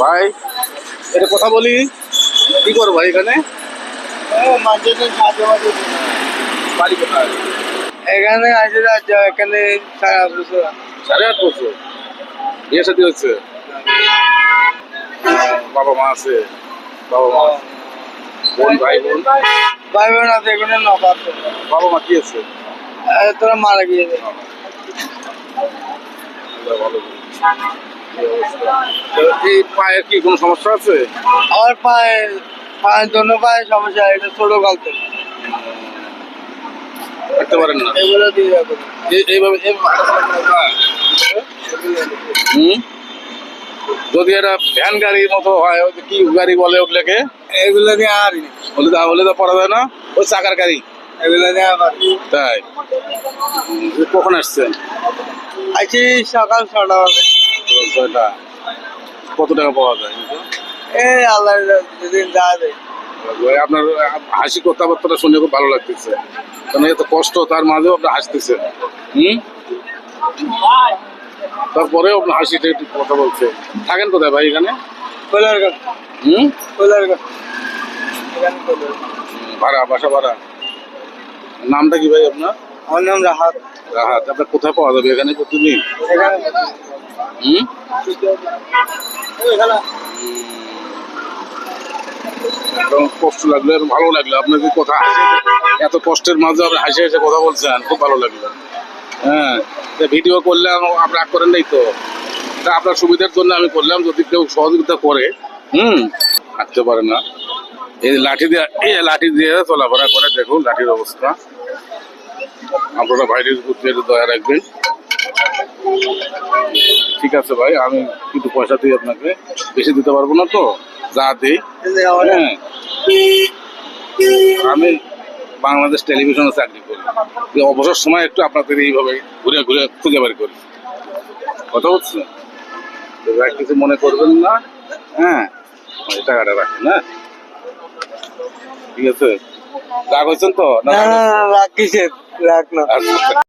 ভাই এটা কথা বলি। কি করো ভাই এখানে? বাড়ি কোথায়? এখানে রাজ্য এখানে সারা বছর। সাড়ে আট বছর? বিয়ে সাথে হচ্ছে বাবা মা আছে? বাবা মা বোন ভাই বোন? ভাই বোন আছে এখানে নবাব বাবা মা কি আছে? তোরা মারা গিয়েছে। ভালো। এই। তো পায়ের কি কোনো সমস্যা আছে? আমার পায়ে পায়ের জন্য পায়ে সমস্যা এটা ছোট গল্প করতে পারেন না। এগুলো দিয়ে যাব। এইভাবে এইভাবে হাঁটাচলা করা যায়? হুম? যদি এটা ভ্যান গাড়ির মতো হয় কি গাড়ি বলে ওগুলোকে? এগুলো দিয়ে আর বলে দা বলে তো পড়া যায় না? ওই চাকার গাড়ি। এগুলো আবার তাই। কখন আসছেন? আছি সকাল ছটা বাজে। ছয়টা কত টাকা পাওয়া যায়? এই আল্লাহ যেদিন যা দেয়। আপনার হাসি কথাবার্তাটা শুনে খুব ভালো লাগতেছে। কারণ এত কষ্ট তার মাঝেও আপনি হাসতেছেন হুম? তারপরেও আপনার হাসিটা একটু কথা বলছে। থাকেন কোথায় ভাই এখানে? হুম? ভাড়া বাসা ভাড়া? নামটা কি ভাই আপনার? আমার নাম রাহাত। রাহাত। আপনার কোথায় পাওয়া যাবে এখানে প্রতিদিন? এখানে হুম? কষ্ট লাগল ভালো লাগল। আপনার যে কথা, এত কষ্টের মাঝে আপনি হাসি হাসি কথা বলছেন, খুব ভালো লাগল। হ্যাঁ ভিডিও করলাম, আপনি রাগ করেন নাই তো? তা আপনার সুবিধার জন্য আমি করলাম, যদি কেউ সহযোগিতা করে, হুম? হাঁটতে পারে না। এই লাঠি দিয়ে, এই লাঠি দিয়ে চলাফেরা করে, দেখুন লাঠির অবস্থা। আপনারা ভাইরের দয়া রাখবেন। ঠিক আছে ভাই আমি কিন্তু পয়সা দিই আপনাকে। বেশি দিতে পারব না তো যা দিই। হ্যাঁ। আমি বাংলাদেশ টেলিভিশনে চাকরি করি। অবসর সময় একটু আপনাদের এইভাবে ঘুরে ঘুরে খুঁজে বের করি। কথা হচ্ছে কিছু মনে করবেন না? হ্যাঁ। টাকাটা রাখেন হ্যাঁ। ঠিক আছে? রাগ হয়েছেন তো? না না না। না রাখ কিসের? রাখ না। আচ্ছা।